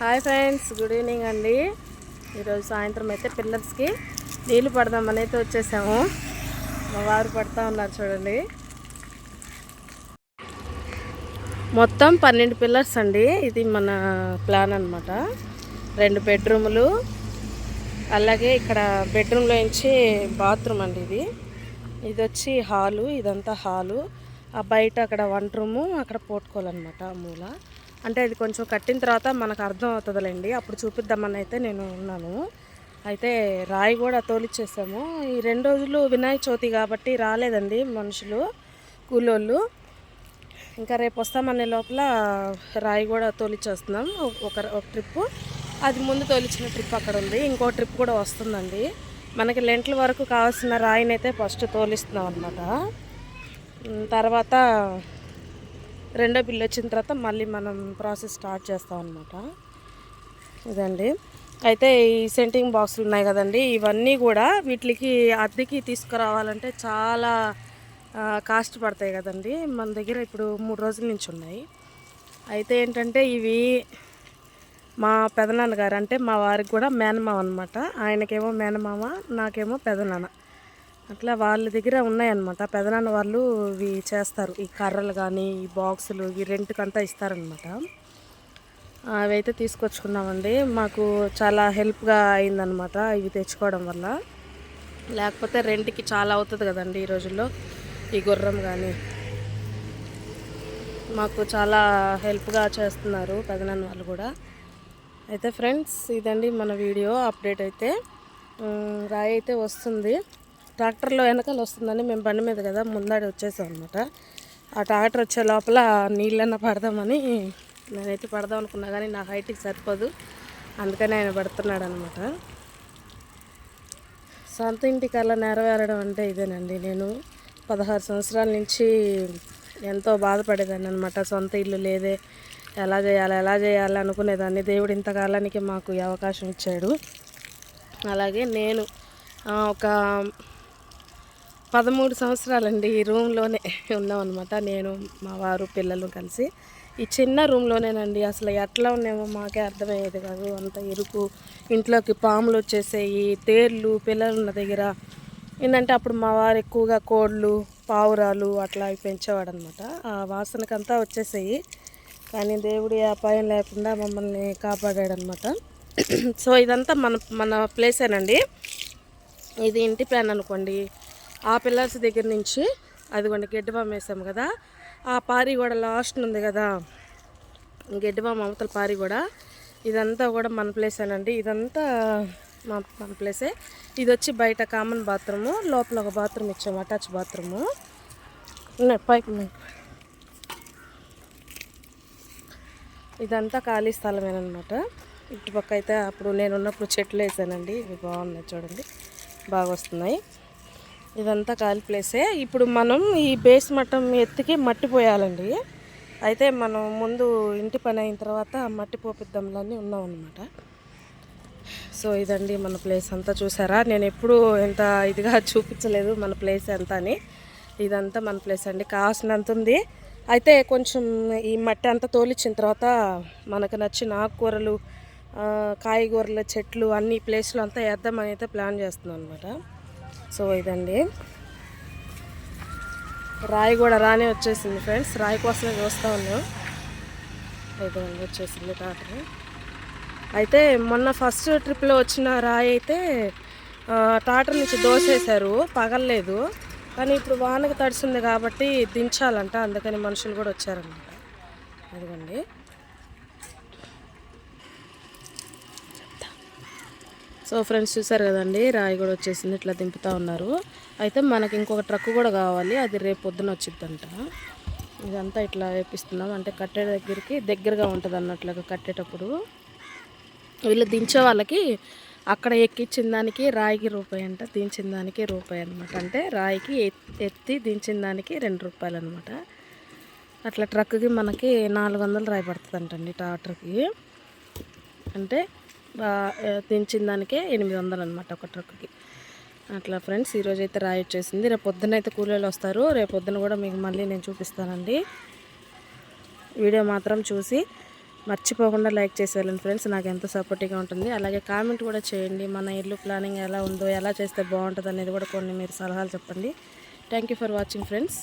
Hi friends good evening అండి. ఈరోజు సాయంత్రం అయితే పిల్లర్స్కి నీళ్ళు పడదామని అయితే వచ్చేసాము. మా వారు పడతా ఉన్నారు చూడండి. మొత్తం పన్నెండు పిల్లర్స్ అండి. ఇది మన ప్లాన్ అనమాట రెండు బెడ్రూములు అలాగే ఇక్కడ బెడ్రూమ్లో నుంచి బాత్రూమ్ అండి ఇది. ఇది వచ్చి హాలు ఇదంతా హాలు. ఆ బయట అక్కడ వంట రూము అక్కడ పోట్టుకోవాలన్నమాట ఆ మూల. అంటే అది కొంచెం కట్టిన తర్వాత మనకు అర్థం అవుతుందిలేండి. అప్పుడు చూపిద్దామని అయితే నేను ఉన్నాను. అయితే రాయి కూడా తోలిచ్చేసాము. ఈ రెండు రోజులు వినాయక చవితి కాబట్టి రాలేదండి మనుషులు కూలోళ్ళు. ఇంకా రేపు వస్తామనే లోపల రాయి కూడా తోలిచ్చేస్తున్నాం. ఒక ఒక ట్రిప్పు అది ముందు తోలిచ్చిన ట్రిప్ అక్కడ ఉంది. ఇంకో ట్రిప్ కూడా వస్తుందండి. మనకి లెంట్ల వరకు కావాల్సిన రాయిని అయితే ఫస్ట్ తోలిస్తున్నాం అనమాట తర్వాత రెండో బిల్లు వచ్చిన తర్వాత మళ్ళీ మనం ప్రాసెస్ స్టార్ట్ చేస్తాం అనమాట ఇదండి. అయితే ఈ సెంటింగ్ బాక్సులు ఉన్నాయి కదండి. ఇవన్నీ కూడా వీటికి అద్దెకి తీసుకురావాలంటే చాలా కాస్ట్ పడతాయి కదండి. మన దగ్గర ఇప్పుడు మూడు రోజుల నుంచి ఉన్నాయి. అయితే ఏంటంటే ఇవి మా పెదనాన్న గారు అంటే మా వారికి కూడా మేనమామ అనమాట ఆయనకేమో మేనమామ నాకేమో పెదనాన్న. అట్లా వాళ్ళ దగ్గర ఉన్నాయన్నమాట. పెదనాన్న వాళ్ళు ఇవి చేస్తారు. ఈ కర్రలు కానీ ఈ బాక్సులు ఈ రెంట్కంతా ఇస్తారనమాట అవి అయితే తీసుకొచ్చుకున్నామండి. మాకు చాలా హెల్ప్గా అయిందనమాట ఇవి తెచ్చుకోవడం వల్ల. లేకపోతే రెంట్కి చాలా అవుతుంది కదండి ఈ రోజుల్లో. ఈ గుర్రం కానీ మాకు చాలా హెల్ప్గా చేస్తున్నారు పెదనాన్న వాళ్ళు కూడా. అయితే ఫ్రెండ్స్ ఇదండి మన వీడియో అప్డేట్ అయితే. రాయి అయితే వస్తుంది. ట్రాక్టర్లో వెనకాల వస్తుందని మేము బండి మీద కదా ముందాడి వచ్చేసాం అనమాట ఆ ట్రాక్టర్ వచ్చే లోపల నీళ్ళన్నా పడదామని నేనైతే పడదాం అనుకున్నా కానీ నా హైట్కి సరిపోదు. అందుకని ఆయన పడుతున్నాడు అనమాట సొంత ఇంటి కళ నెరవేరడం అంటే ఇదేనండి. నేను పదహారు సంవత్సరాల నుంచి ఎంతో బాధపడేదాన్ని అనమాట సొంత ఇల్లు లేదే ఎలా చేయాలి ఎలా చేయాలి అనుకునేదాన్ని. దేవుడు ఇంతకాలానికి మాకు ఈ అవకాశం ఇచ్చాడు. అలాగే నేను ఒక పదమూడు సంవత్సరాలండి ఈ రూమ్లోనే ఉన్నాం అనమాట నేను మా వారు పిల్లలు కలిసి. ఈ చిన్న రూమ్లోనేనండి. అసలు ఎట్లా ఉన్నామో మాకే అర్థమయ్యేది కాదు. అంత ఇరుకు ఇంట్లోకి పాములు వచ్చేసేయి తేర్లు పిల్లలు ఉన్న దగ్గర. ఏంటంటే అప్పుడు మా వారు ఎక్కువగా కోళ్ళు పావురాలు అట్లా పెంచేవాడు అనమాట ఆ వాసనకంతా వచ్చేసాయి. కానీ దేవుడి అపాయం లేకుండా మమ్మల్ని కాపాడాడు అనమాట సో ఇదంతా మన మన ప్లేసేనండి. ఇది ఇంటి ప్లాన్ అనుకోండి. ఆ పిల్లర్స్ దగ్గర నుంచి అదిగోండి గడ్డి వేసాము కదా. ఆ పారి కూడా లాస్ట్ ఉంది కదా. గడ్డి బామ్ అవతల పారి కూడా ఇదంతా కూడా మన ప్లేసేనండి ఇదంతా మా మన ప్లేసే ఇది వచ్చి బయట కామన్ బాత్రూము లోపల ఒక బాత్రూమ్ ఇచ్చాము అటాచ్ బాత్రూము పైకి ఇదంతా ఖాళీ స్థలమేనమాట ఇటుపక్క అయితే అప్పుడు నేను ఉన్నప్పుడు చెట్లు వేసానండి. ఇవి బాగున్నాయి చూడండి. బాగా వస్తున్నాయి. ఇదంతా ఖాళీ ప్లేసే. ఇప్పుడు మనం ఈ బేస్ మట్టం ఎత్తుకి మట్టి పోయాలండి. అయితే మనం ముందు ఇంటి పని అయిన తర్వాత మట్టి పోపిద్దాంలన్నీ ఉన్నాం అనమాట సో ఇదండి మన ప్లేస్ అంతా చూసారా? నేను ఎప్పుడు ఎంత ఇదిగా చూపించలేదు మన ప్లేస్ ఎంత అని. ఇదంతా మన ప్లేస్ అండి. కావాల్సినంత ఉంది. అయితే కొంచెం ఈ మట్టి అంతా తోలిచ్చిన తర్వాత మనకు నచ్చిన ఆకుకూరలు కాయగూరల చెట్లు అన్ని ప్లేస్లు అంతా వేద్దామని అయితే ప్లాన్ చేస్తున్నాం అనమాట సో ఇదండి. రాయి కూడా రానే వచ్చేసింది ఫ్రెండ్స్. రాయి కోసమే చూస్తూ ఉన్నాం. ఇదండి వచ్చేసింది టాటర్ అయితే మొన్న ఫస్ట్ ట్రిప్లో వచ్చిన రాయి అయితే టాటర్ నుంచి దోసేశారు. పగలలేదు. కానీ ఇప్పుడు వానకు తడిసింది కాబట్టి దించాలంట. అందుకని మనుషులు కూడా వచ్చారనమాట అదిగోండి సో ఫ్రెండ్స్ చూసారు కదండి రాయి కూడా వచ్చేసింది ఇట్లా దింపుతా ఉన్నారు. అయితే మనకి ఇంకొక ట్రక్ కూడా కావాలి అది రేపు పొద్దున వచ్చిద్దంట. ఇదంతా ఇట్లా వేపిస్తున్నాం అంటే కట్టే దగ్గరికి దగ్గరగా ఉంటుంది అన్నట్లుగా కట్టేటప్పుడు. వీళ్ళు దించే వాళ్ళకి అక్కడ ఎక్కించిన దానికి రాయికి రూపాయి అంట దించిన దానికి రూపాయి అనమాట అంటే రాయికి ఎత్తి దించిన దానికి రెండు రూపాయలు అనమాట అట్లా ట్రక్కి మనకి నాలుగు వందలు రాయి పడుతుంది అంటండి ట్రాక్టర్కి. అంటే దించిన దానికే ఎనిమిది వందలు అనమాట ఒక ట్రక్కి. అట్లా ఫ్రెండ్స్ ఈరోజు అయితే రాయి వచ్చేసింది. రేపు పొద్దున అయితే కూలీలు వస్తారు. రేపు పొద్దున కూడా మీకు మళ్ళీ నేను చూపిస్తానండి. వీడియో మాత్రం చూసి మర్చిపోకుండా లైక్ చేసేయాలండి ఫ్రెండ్స్. నాకు ఎంతో సపోర్టివ్గా ఉంటుంది. అలాగే కామెంట్ కూడా చేయండి. మన ఇల్లు ప్లానింగ్ ఎలా ఉందో ఎలా చేస్తే బాగుంటుంది అనేది కూడా కొన్ని మీరు సలహాలు చెప్పండి. Thank for watching friends.